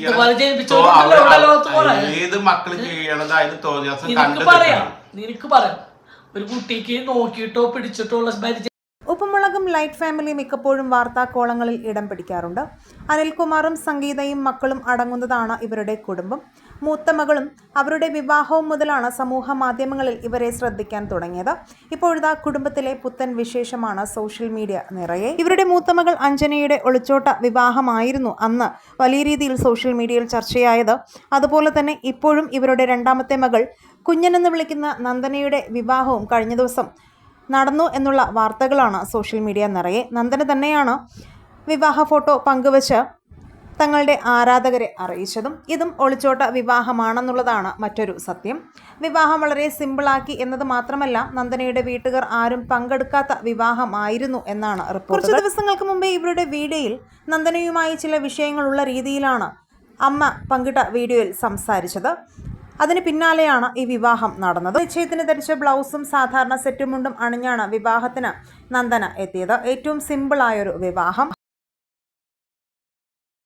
ഇതുപോലെ ഇവിടെ ലോകത്ത് കുറെ. ഏത് മക്കൾ ചെയ്യണത് അതിന് നിനക്ക് പറയാം. നിനക്ക് പറയാം. ഒരു കുട്ടിക്ക് നോക്കിയിട്ടോ പിടിച്ചിട്ടോ ഉള്ള പരിചയം ലൈറ്റ് ഫാമിലി മിക്കപ്പോഴും വാർത്താക്കോളങ്ങളിൽ ഇടം പിടിക്കാറുണ്ട്. അനിൽകുമാറും സംഗീതയും മക്കളും അടങ്ങുന്നതാണ് ഇവരുടെ കുടുംബം. മൂത്ത മകളും അവരുടെ വിവാഹവും മുതലാണ് സമൂഹ മാധ്യമങ്ങളിൽ ഇവരെ ശ്രദ്ധിക്കാൻ തുടങ്ങിയത്. ഇപ്പോഴത്തെ കുടുംബത്തിലെ പുത്തൻ വിശേഷമാണ് സോഷ്യൽ മീഡിയ നിറയെ. ഇവരുടെ മൂത്ത മകൾ അഞ്ജനയുടെ ഒളിച്ചോട്ട വിവാഹമായിരുന്നു അന്ന് വലിയ രീതിയിൽ സോഷ്യൽ മീഡിയയിൽ ചർച്ചയായത്. അതുപോലെ തന്നെ ഇപ്പോഴും ഇവരുടെ രണ്ടാമത്തെ മകൾ കുഞ്ഞനെന്ന് വിളിക്കുന്ന നന്ദനയുടെ വിവാഹവും കഴിഞ്ഞ ദിവസം നടന്നു എന്നുള്ള വാർത്തകളാണ് സോഷ്യൽ മീഡിയ നിറയെ. നന്ദന തന്നെയാണ് വിവാഹ ഫോട്ടോ പങ്കുവച്ച് തങ്ങളുടെ ആരാധകരെ അറിയിച്ചതും. ഇതും ഒളിച്ചോട്ട വിവാഹമാണെന്നുള്ളതാണ് മറ്റൊരു സത്യം. വിവാഹം വളരെ സിമ്പിളാക്കി എന്നത് മാത്രമല്ല നന്ദനയുടെ വീട്ടുകാർ ആരും പങ്കെടുക്കാത്ത വിവാഹമായിരുന്നു എന്നാണ് റിപ്പോർട്ട് കുറച്ച് ദിവസങ്ങൾക്ക് മുമ്പേ ഇവരുടെ വീഡിയോയിൽ നന്ദനയുമായി ചില വിഷയങ്ങളുള്ള രീതിയിലാണ് അമ്മ പങ്കിട്ട വീഡിയോയിൽ സംസാരിച്ചത്. അതിന് പിന്നാലെയാണ് ഈ വിവാഹം നടന്നത്. നിശ്ചയത്തിന് ധരിച്ച ബ്ലൗസും സാധാരണ സെറ്റുമുണ്ടും അണിഞ്ഞാണ് വിവാഹത്തിന് നന്ദന എത്തിയത്. ഏറ്റവും സിമ്പിളായൊരു വിവാഹം.